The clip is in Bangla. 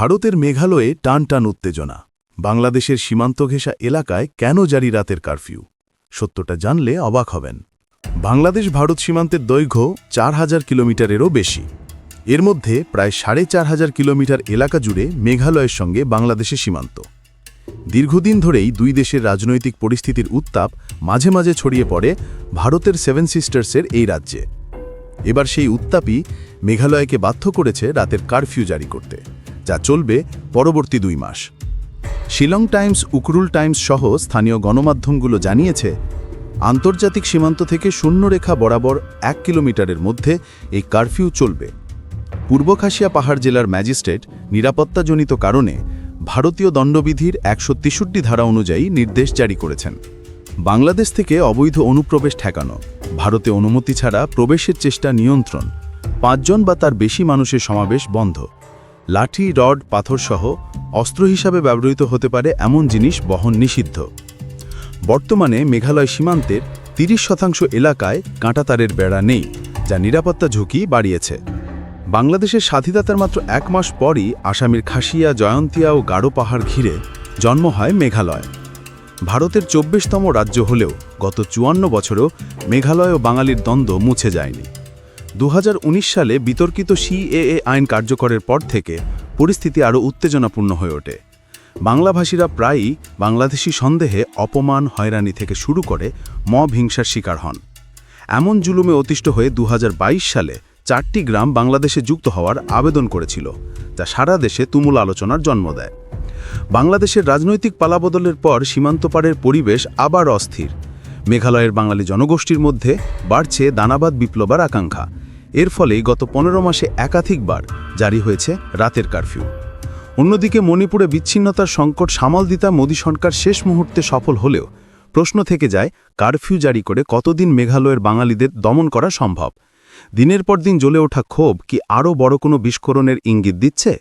ভারতের মেঘালয়ে টান টান উত্তেজনা। বাংলাদেশের সীমান্ত ঘেঁষা এলাকায় কেন জারি রাতের কারফিউ? সত্যটা জানলে অবাক হবেন। বাংলাদেশ ভারত সীমান্তের দৈর্ঘ্য চার হাজার কিলোমিটারেরও বেশি। এর মধ্যে প্রায় সাড়ে চার হাজার কিলোমিটার এলাকা জুড়ে মেঘালয়ের সঙ্গে বাংলাদেশের সীমান্ত। দীর্ঘদিন ধরেই দুই দেশের রাজনৈতিক পরিস্থিতির উত্তাপ মাঝে মাঝে ছড়িয়ে পড়ে ভারতের সেভেন সিস্টার্সের এই রাজ্যে। এবার সেই উত্তাপই মেঘালয়কে বাধ্য করেছে রাতের কারফিউ জারি করতে। যা চলবে পরবর্তী দুই মাস। শিলং টাইমস, উকরুল টাইমস সহ স্থানীয় গণমাধ্যমগুলো জানিয়েছে, আন্তর্জাতিক সীমান্ত থেকে শূন্যরেখা বরাবর এক কিলোমিটারের মধ্যে এই কারফিউ চলবে। পূর্ব খাসিয়া পাহাড় জেলার ম্যাজিস্ট্রেট নিরাপত্তাজনিত কারণে ভারতীয় দণ্ডবিধির একশো তেষট্টি ধারা অনুযায়ী নির্দেশ জারি করেছেন। বাংলাদেশ থেকে অবৈধ অনুপ্রবেশ ঠেকানো, ভারতে অনুমতি ছাড়া প্রবেশের চেষ্টা নিয়ন্ত্রণ, পাঁচজন বা তার বেশি মানুষের সমাবেশ বন্ধ। লাঠি, রড, পাথরসহ অস্ত্র হিসাবে ব্যবহৃত হতে পারে এমন জিনিস বহন নিষিদ্ধ। বর্তমানে মেঘালয় সীমান্তের ৩০ শতাংশ এলাকায় কাঁটাতারের বেড়া নেই, যা নিরাপত্তা ঝুঁকি বাড়িয়েছে। বাংলাদেশের স্বাধীনতার মাত্র এক মাস পরই আসামের খাসিয়া, জয়ন্তিয়া ও গাঢ় পাহাড় ঘিরে জন্ম হয় মেঘালয়। ভারতের চব্বিশতম রাজ্য হলেও গত চুয়ান্ন বছরও মেঘালয় ও বাঙালির দ্বন্দ্ব মুছে যায়নি। দু হাজার উনিশ সালে বিতর্কিত সিএএ আইন কার্যকরের পর থেকে পরিস্থিতি আরও উত্তেজনাপূর্ণ হয়ে ওঠে। বাংলাভাষীরা প্রায়ই বাংলাদেশি সন্দেহে অপমান, হয়রানি থেকে শুরু করে মব হিংসার শিকার হন। এমন জুলুমে অতিষ্ঠ হয়ে দু হাজার বাইশ সালে চারটি গ্রাম বাংলাদেশে যুক্ত হওয়ার আবেদন করেছিল, যা সারা দেশে তুমুল আলোচনার জন্ম দেয়। বাংলাদেশের রাজনৈতিক পালাবদলের পর সীমান্তপাড়ের পরিবেশ আবার অস্থির। মেঘালয়ের বাঙালি জনগোষ্ঠীর মধ্যে বাড়ছে দানাবাদ বিপ্লবার আকাঙ্ক্ষা। এর ফলে গত পনেরো মাসে একাধিকবার জারি হয়েছে রাতের কারফিউ। অন্যদিকে মণিপুরে বিচ্ছিন্নতার সংকট সামাল দিতা মোদী সরকার শেষ মুহূর্তে সফল হলেও প্রশ্ন থেকে যায়, কারফিউ জারি করে কতদিন মেঘালয়ের বাঙালিদের দমন করা সম্ভব? দিনের পর দিন জ্বলে ওঠা ক্ষোভ কি আরও বড় কোনো বিস্ফোরণের ইঙ্গিত দিচ্ছে?